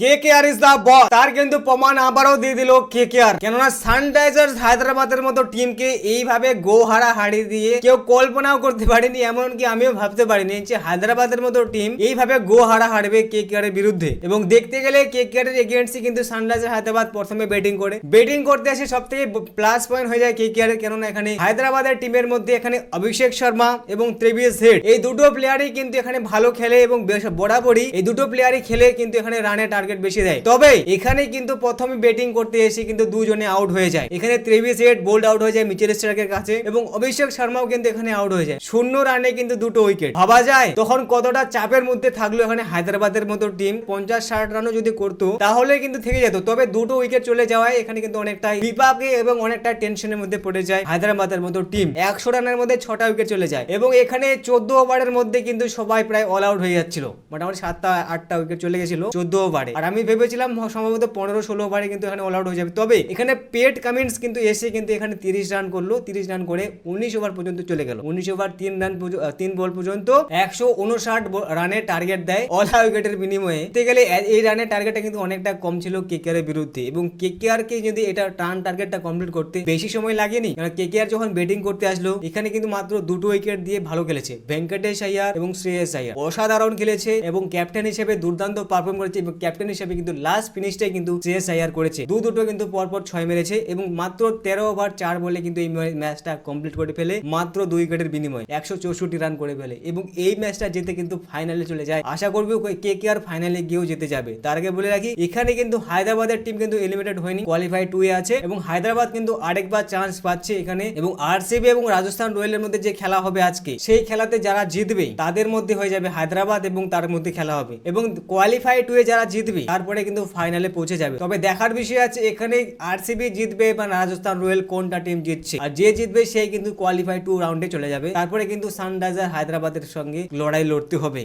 K K R is the বস তার কিন্তু প্রমাণ আবারও দিয়ে দিল কে কে আর কেননা সানরাইজার্স হায়দ্রাবাদের মতো টিমকে এইভাবে গো হারা হারিয়ে দিয়ে কেউ কল্পনাও করতে পারেনি, এমনকি আমিও ভাবতে পারিনি যে হায়দ্রাবাদের মতো টিম এইভাবে গো হারা হারবে কে কে এর বিরুদ্ধে। এবং দেখতে গেলে কে কে এর এগেন্স্টে কিন্তু সানরাইজার্স হায়দ্রাবাদ প্রথমে ব্যাটিং করে। ব্যাটিং করতে আসে সব থেকে প্লাস পয়েন্ট হয়ে যায় কে কে আর কেননা এখানে হায়দ্রাবাদের টিমের মধ্যে এখানে অভিষেক শর্মা এবং ত্রেভিস হেড এই দুটো প্লেয়ারই কিন্তু এখানে ভালো খেলে এবং বেশ বরাবরই এই দুটো প্লেয়ারই খেলে কিন্তু এখানে রানে টার্গেট বেশি দেয়। তবে এখানে কিন্তু প্রথমে ব্যাটিং করতে এসে কিন্তু দুজনে আউট হয়ে যায়। এখানে ত্রেভিস হেড বোল্ড আউট হয়ে যায় মিচেল স্টার্কের কাছে এবং অভিষেক শর্মাও কিন্তু এখানে আউট হয়ে যায়। শূন্য রানে কিন্তু দুটো উইকেট ভাবা যায়, তখন কতটা চাপের মধ্যে থাকল এখানে হায়দ্রাবাদের মতো টিম পঞ্চাশ, ষাট রানও যদি করতো, তাহলে কিন্তু থেকে যেত। তবে দুটো উইকেট চলে যাওয়ায় এখানে কিন্তু অনেকটাই বিপাকে এবং অনেকটা টেনশনের মধ্যে পড়ে যায় হায়দ্রাবাদের মতো টিম একশো রানের মধ্যে ছটা উইকেট চলে যায় এবং এখানে চোদ্দ ওভারের মধ্যে কিন্তু সবাই প্রায় অল আউট হয়ে যাচ্ছিল। মোটামুটি সাতটা, আটটা উইকেট চলে গেছিল চোদ্দ ওভারে আর আমি ভেবেছিলাম সম্ভবত পনেরো ষোলো ওভারে কিন্তু এখানে অল আউট হয়ে যাবে। তবে এখানে পেট কামিন্স কিন্তু এসে কিন্তু এখানে তিরিশ রান করল, তিরিশ রান করে উনিশ ওভার পর্যন্ত চলে গেল। উনিশ ওভার তিন রান তিন বল পর্যন্ত একশো উনষাট রানের টার্গেট দেয় অল উইকেটের বিনিময়ে। দেখতে গেলে এই রানের টার্গেটটা কিন্তু অনেকটা কম ছিল কেকেআর এর বিরুদ্ধে এবং কেকেআর কে যদি এটা টার্ন টার্গেটটা কমপ্লিট করতে বেশি সময় লাগেনি, কারণ কেকেআর যখন ব্যাটিং করতে আসলো, এখানে কিন্তু মাত্র দুটো উইকেট দিয়ে ভালো খেলেছে। ভেঙ্কটেশ আয়ার এবং শ্রেয়স আয়ার। অসাধারণ খেলেছে এবং ক্যাপ্টেন হিসেবে দুর্দান্ত পারফর্ম করেছে এবং ক্যাপ্টেন হিসেবে কিন্তু লাস্ট ফিনিশটাই কিন্তু আয়ার করেছে। দু দুটো কিন্তু পরপর ছয় মেরেছে এবং মাত্র তেরো ওভার চার বলে কিন্তু এই ম্যাচটা কমপ্লিট করে ফেলে, মাত্র দুই উইকেটের বিনিময়ে একশো চৌষট্টি রান করে ফেলে এবং এই ম্যাচটা যেতে কিন্তু ফাইনালে চলে যায়। আশা করবি কে কে আর ফাইনালে গিয়েও যেতে যাবে। তার আগে বলে রাখি, এখানে কিন্তু হায়দ্রাবাদের টিম কিন্তু এলিমিনেটেড হয়নি কোয়ালিফাই টু এ আছে এবং হায়দ্রাবাদ কিন্তু আরেকবার চান্স পাচ্ছে এখানে এবং আরসিবি এবং রাজস্থান রয়্যালের মধ্যে যে খেলা হবে আজকে, সেই খেলাতে যারা জিতবে, তাদের মধ্যে হয়ে যাবে হায়দ্রাবাদ এবং তার মধ্যে খেলা হবে এবং কোয়ালিফাই টু এ যারা জিতবে তারপরে কিন্তু ফাইনালে পৌঁছে যাবে। তবে দেখার বিষয় আছে এখানে আরসিবি জিতবে বা রাজস্থান রয়্যাল কোনটা টিম জিতছে। আর যে জিতবে, সেই কিন্তু কোয়ালিফাই টু রাউন্ডে চলে যাবে। তারপরে কিন্তু সানরাইজার হায়দ্রাবাদের সঙ্গে লড়াই লড়তে হবে।